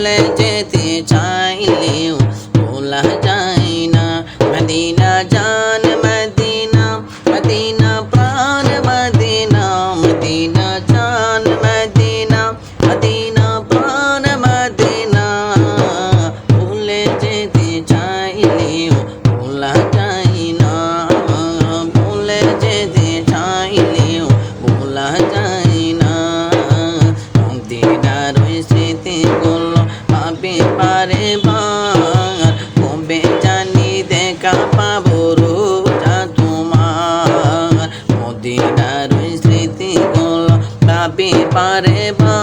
ভুলে যেতে পারে বার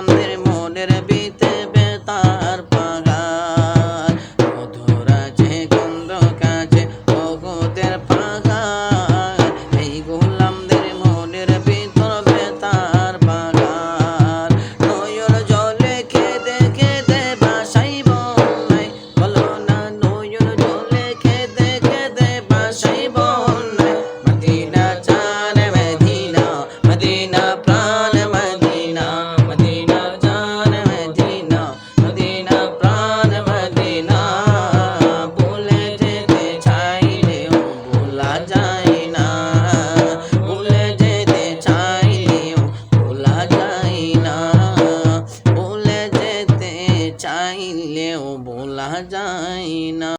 mellan চাইলেও বলা যায় না।